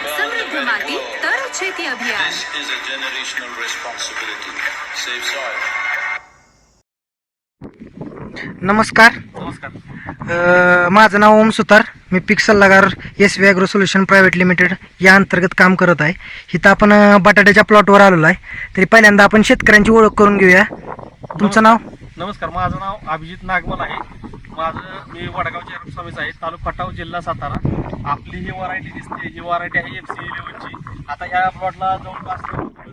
સમૃદ્ધ માટી તર છેતી અભિયાન This is a generational responsibility. Save soil. नमस्कार नमस्कार अ, माझं नाव ओम सुतार मी पीक सल्लागार S V agro solution private limited या अंतर्गत काम करत आहे इथं आपण अ, बटाट्याच्या प्लॉटवर आलेलो आहे तरी पहिल्यांदा आपण शेतकऱ्यांची ओळख करून घेऊया तुमचं नाव नमस्कार माझं नाव अभिजित नागमल आहे माझं मी वडगावचे स्वामीच आहे तालुका खटाव जिल्हा सातारा. आपली ही व्हरायटी दिसते ही व्हरायटी आहे एफ सी इलेव्हनची आता ह्या प्लॉटला जवळपास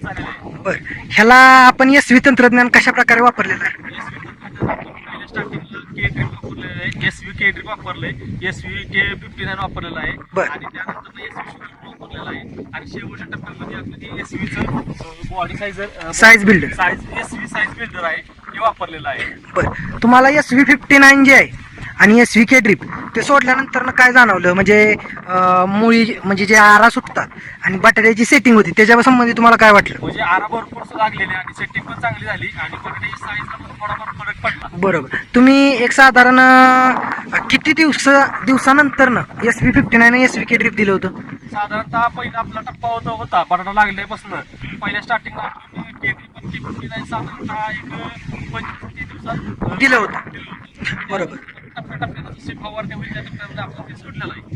झालेले आहे बरं ह्याला आपण एस व्ही तंत्रज्ञान कशा प्रकारे वापरलेलं आहे? एस व्ही स्टार्टिंगला के ड्रिप वापरलेलं आहे. S V K drip वापरलंय. S V K fifty nine वापरलेलं आहे. आणि त्यानंतर एस व्ही वापरलेलं आहे. आणि शेवटच्या टप्प्यामध्ये आपलं S व्हीचं body size Size builder. Size S V size builder आहे हे वापरलेलं आहे. बरं तुम्हाला एस व्ही फिफ्टी नाईन जे आहे आणि एस व्ही के ड्रिप ते सोडल्यानंतर काय जाणवलं? म्हणजे मुळी म्हणजे जे आरा सुटतात आणि बटाट्याची सेटिंग होती त्याच्या संबंधी तुम्हाला काय वाटलं? म्हणजे आरा भरपूर लागलेले आणि सेटिंग पण चांगली झाली आणि बटाट्याची फरक पडला. बरोबर. तुम्ही एक साधारण किती दिवस दिवसानंतर ना S V fifty nine S V K drip दिलं होतं? साधारणतः पहिला आपला टप्पा होता होता बटाटा लागल्यापासून पहिल्या स्टार्टिंगला साधारणतः एक पंचवीस दिवसात दिलं होतं. बरोबर.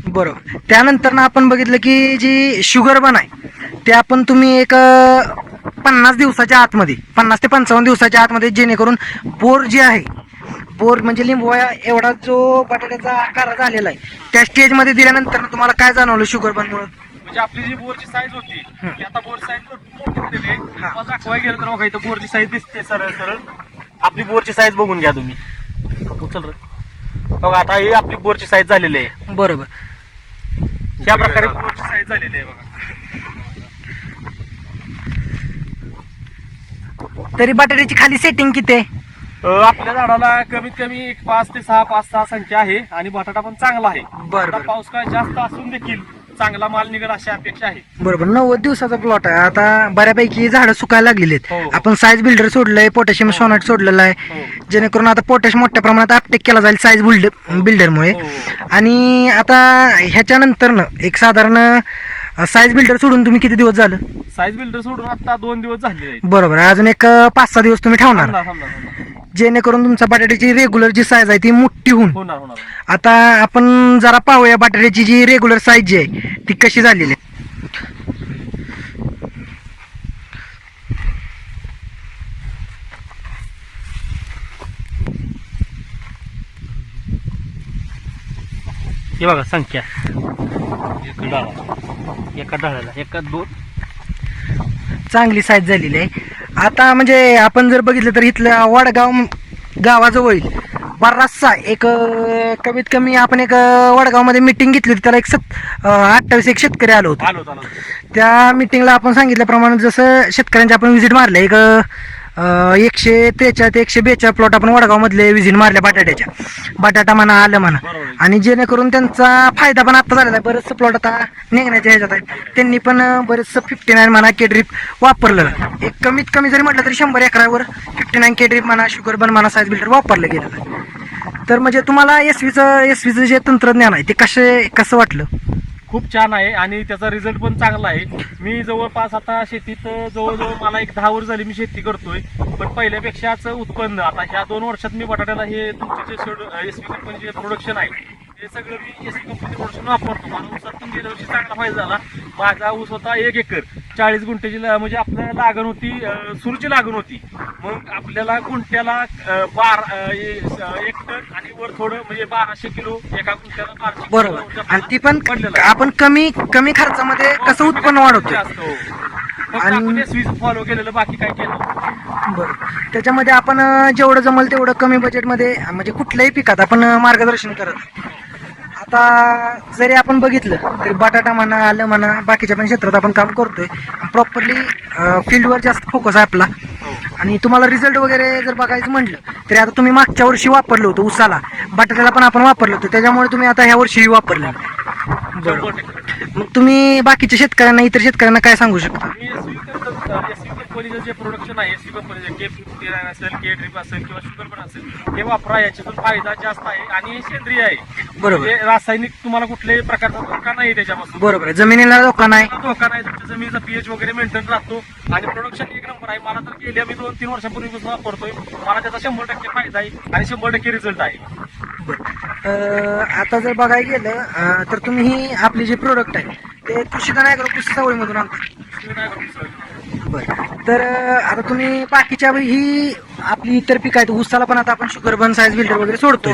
बरोबर. त्यानंतर ना आपण बघितलं की जी शुगर बन आहे ते आपण तुम्ही एक पन्नास दिवसाच्या आतमध्ये पन्नास ते पंचावन्न दिवसाच्या आतमध्ये जेणेकरून बोर जे आहे बोर म्हणजे लिंबोया एवढा जो बटाट्याचा आकार झालेला आहे त्या स्टेजमध्ये दिल्यानंतर तुम्हाला काय जाणवलं शुगर बनमुळं म्हणजे आपली जी बोरची साईज होती ती आता बोर साईज दाखवाय गेलं तर बघा इथं बोरची साईज दिसते सरळ सरळ. आपली बोरची साईज बघून घ्या तुम्ही. उचल. बघा आता ही आपली बोरची साईज झालेली आहे. बरोबर. या प्रकारे बोरची साईज झालेली आहे बघा. तरी बटाट्याची खाली सेटिंग किती आहे? अ, आपल्या झाडाला कमीत कमी एक पाच ते सहा पाच सहा संख्या आहे आणि बटाटा पण चांगला आहे. बरं, आता बरं. पाऊस काय जास्त असून देखील चांगला माल निघेल अशी अपेक्षा आहे. बरोबर. नव्वद दिवसाचा प्लॉट आहे. आता बऱ्यापैकी झाडं सुकायला लागलेली आहेत. हो. आपण साईज बिल्डर सोडलंय पोटॅशियम सोनाट सोडलेलं आहे. हो. जेणेकरून आता पोटॅश मोठ्या प्रमाणात अपटेक केला जाईल साईज बिल्डर बिल्डरमुळे हो. आणि आता ह्याच्यानंतर ना एक साधारण साईज बिल्डर सोडून तुम्ही किती दिवस झालं? साईज बिल्डर सोडून आता दोन दिवस आहेत. बरोबर. अजून एक पाच सहा दिवस तुम्ही ठेवणार. जेणेकरून तुमच्या बटाट्याची रेग्युलर जी साईज आहे ती मोठी होऊन. होणार होणार. आता आपण जरा पाहूया बटाट्याची जी रेग्युलर साईज जी आहे ती कशी झालेली आहे. हे बघा संख्या. एका डाळाला एका डाळाला. एका दोन. चांगली साईज झालेली आहे. आता म्हणजे आपण जर बघितलं तर इथलं वडगाव गावाजवळ बराचसा एक अं, कमीत कमी आपण एक अं, वडगावमध्ये मिटिंग घेतली होती त्याला एक सत अठ्ठावीस एक शेतकरी आलो होतो. आलो आलो त्या मिटिंगला आपण सांगितल्याप्रमाणे जसं शेतकऱ्यांचे आपण व्हिजिट मारले एक अं, एकशे त्रेचाळीस ते एकशे बेचाळीस प्लॉट आपण वडगावमधले व्हिजिट मारल्या बटाट्याच्या. बटाटा म्हणा आलं म्हणा. बरोबर. आणि जेणेकरून त्यांचा फायदा पण आता झालेला आहे. बरेचसं प्लॉट आता निघण्याच्या ह्याच्यात आहे. त्यांनी पण अं, बरेचसं फिफ्टी नाईन म्हणा के ड्रिप वापरलं. एक कमीत कमी जरी म्हटलं तरी शंभर एकरावर फिफ्टी नाईन के ड्रिप म्हणा शुगर बन म्हणा साईज बिल्डर वापरलं गेलेलं आहे. तर म्हणजे तुम्हाला एस व्हीचं एस व्हीचं जे तंत्रज्ञान आहे ते कसे कसं वाटलं? खूप छान आहे आणि त्याचा रिझल्ट पण चांगला आहे. मी जवळपास आता शेतीत जवळजवळ मला एक दहा वर्ष झाली मी शेती करतोय. पण पहिल्यापेक्षाच उत्पन्न आता ह्या दोन वर्षात मी बटाट्याला हे तुमचे जे शेड एस पी कंपनीचे प्रोडक्शन आहे हे सगळं मी एस व्ही कंपनी प्रोडक्शन वापरतो. मला पण गेल्या वर्षी चांगला फायदा झाला. माझा ऊस होता एक एकर. चाळीस गुंठ्याची म्हणजे आपल्याला लागण होती सुरूची लागण होती. मग आपल्याला गुंठ्याला बार हे, एक टन आणि वर थोडं म्हणजे बाराशे किलो एका गुंठ्याला बाराशे बरोबर. आणि ती पण. आपण कमी कमी खर्चामध्ये कसं उत्पन्न वाढवतो हो. आणि- फॉलो केलेलं बाकी काय केलं. बरोबर त्याच्यामध्ये आपण जेवढं जमल तेवढं कमी बजेटमध्ये म्हणजे कुठल्याही पिकात आपण मार्गदर्शन करत. आता जरी आपण बघितलं तरी बटाटा म्हणा आलं म्हणा बाकीच्या पण क्षेत्रात आपण काम करतोय. प्रॉपरली फील्डवर जास्त फोकस आहे आपला. आणि तुम्हाला रिझल्ट वगैरे जर बघायचं म्हटलं तरी आता तुम्ही मागच्या वर्षी वापरलं होतं उसाला बटाट्याला पण आपण वापरलं होतं. त्याच्यामुळे तुम्ही आता ह्या वर्षीही वापरलं. बरोबर. मग तुम्ही बाकीच्या शेतकऱ्यांना इतर शेतकऱ्यांना काय सांगू शकता? जे प्रोडक्ट जे आहे सी कंपनीचे के फिफ्टी नाईन असेल के ड्रिप असेल किंवा शुगर पण असेल हे वापरा याच्यातून फायदा जास्त आहे आणि हे सेंद्रिय आहे. बरोबर. म्हणजे रासायनिक तुम्हाला कुठल्याही प्रकारचा धोका नाही त्याच्यापासून. बरोबर आहे. जमिनीला धोका नाही. धोका नाही तुमच्या जमिनीचा पीएच वगैरे मेंटेन राहतो आणि प्रोडक्शन एक नंबर आहे. मला तर गेल्या मी दोन तीन वर्षापूर्वीपासून वापरतोय. मला त्याचा शंभर टक्के फायदा आहे आणि शंभर टक्के रिझल्ट आहे. अं, आता जर बघायला गेलं अं, तर तुम्ही ही आपली जे प्रोडक्ट आहे ते कृषीधन ॲग्रो कृषी सावळीमधून आणता. बरं. तर आता तुम्ही बाकीच्या ही आपली इतर पीक आहेत. ऊसाला पण आता आपण शुगरबन साईज बिल्डर वगैरे सोडतो.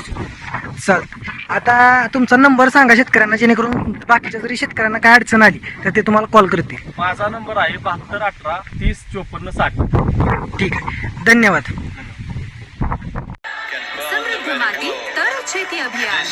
चल. आता तुमचा नंबर सांगा शेतकऱ्यांना जेणेकरून बाकीच्या जरी शेतकऱ्यांना काय अडचण आली तर ते तुम्हाला कॉल करतील. माझा नंबर आहे बहात्तर अठरा तीस चोपन्न साठ. ठीक आहे. धन्यवाद. अभियान.